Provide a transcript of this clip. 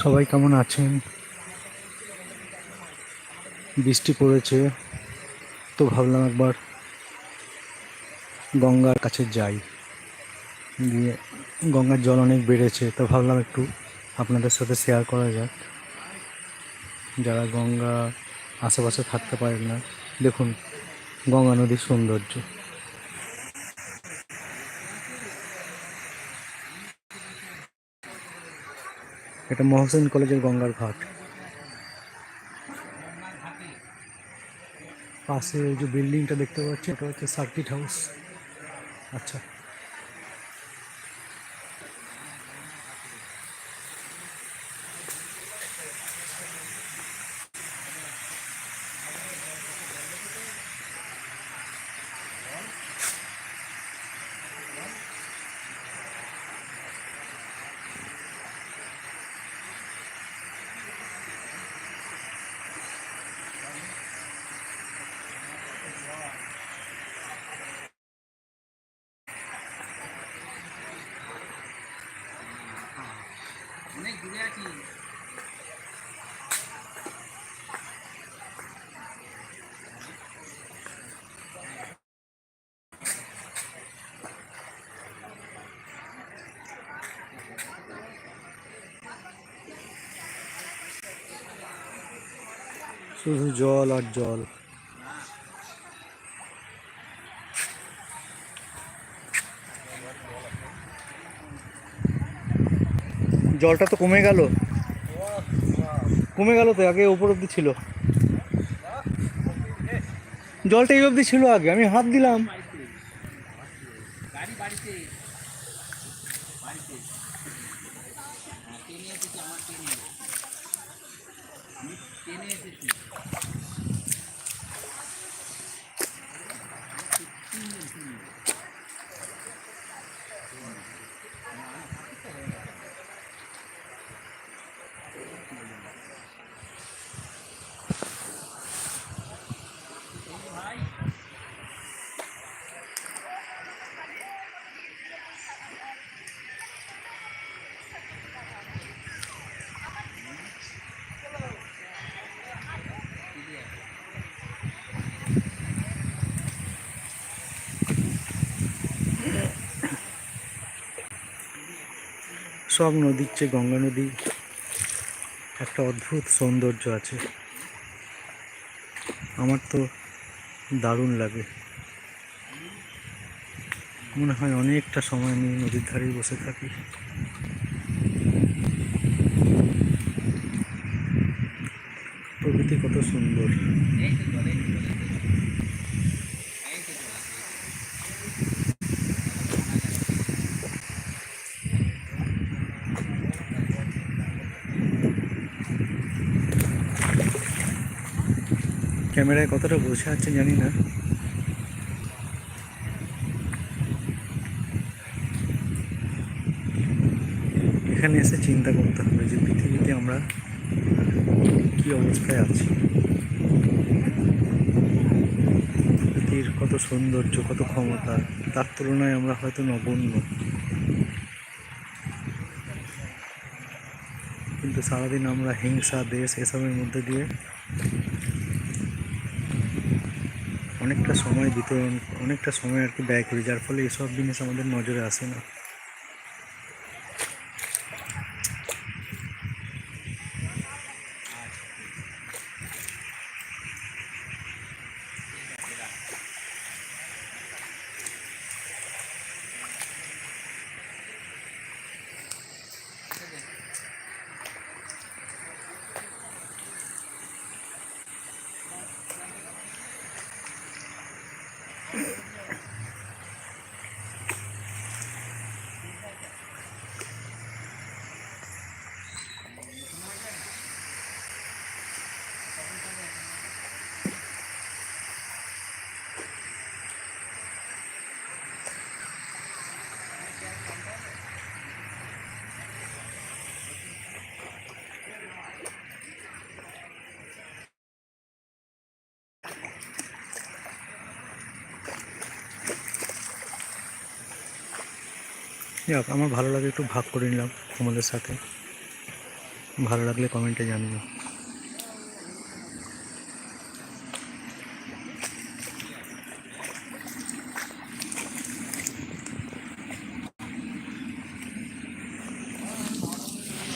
সবাই কেমন আছেন? বৃষ্টি পড়েছে, তো ভাবলাম একবার গঙ্গার কাছে যাই। গিয়ে গঙ্গার জল অনেক বেড়েছে, তো ভাবলাম একটু আপনাদের সাথে শেয়ার করা যাক। যারা গঙ্গা আশেপাশে থাকতে পারেন না, দেখুন, গঙ্গা নদীর সৌন্দর্য। এটা মহসিন কলেজের গঙ্গার ঘাট। পাশে ওই যে বিল্ডিংটা দেখতে পাচ্ছি এটা হচ্ছে সার্কিট হাউস আচ্ছা। শুধু জল আর জল জলটা তো কমে গেল। কমে গেল তো, আগে ওপর অব্দি ছিল। জলটা এই অব্দি ছিল আগে, আমি হাত দিলাম। সব নদীর চেয়ে গঙ্গা নদী একটা অদ্ভুত সৌন্দর্য আছে। আমার তো দারুণ লাগে। মনে হয় অনেকটা সময় নিয়ে নদীর ধারেই বসে থাকি। প্রকৃতি কত সুন্দর এই তো চলে এই তো চলে এই তো চলে ক্যামেরায় কতটা বোঝা যাচ্ছে জানি না। এখানে এসে চিন্তা করতে হবে যে পৃথিবীতে আমরা কি অবস্থায় আছি। প্রকৃতির কত সৌন্দর্য, কত ক্ষমতা, তার তুলনায় আমরা হয়তো নগণ্য। কিন্তু সারাদিন আমরা হিংসা, দেশ, এসবের মধ্যে দিয়ে অনেকটা সময় দিতে, অনেকটা সময় আর কি ব্যয় করি, যার ফলে এসব জিনিস আমাদের নজরে আসে না। যাক আমার ভালো লাগে একটু ভাগ করে নিলাম তোমাদের সাথে। ভালো লাগলে কমেন্টে জানিও।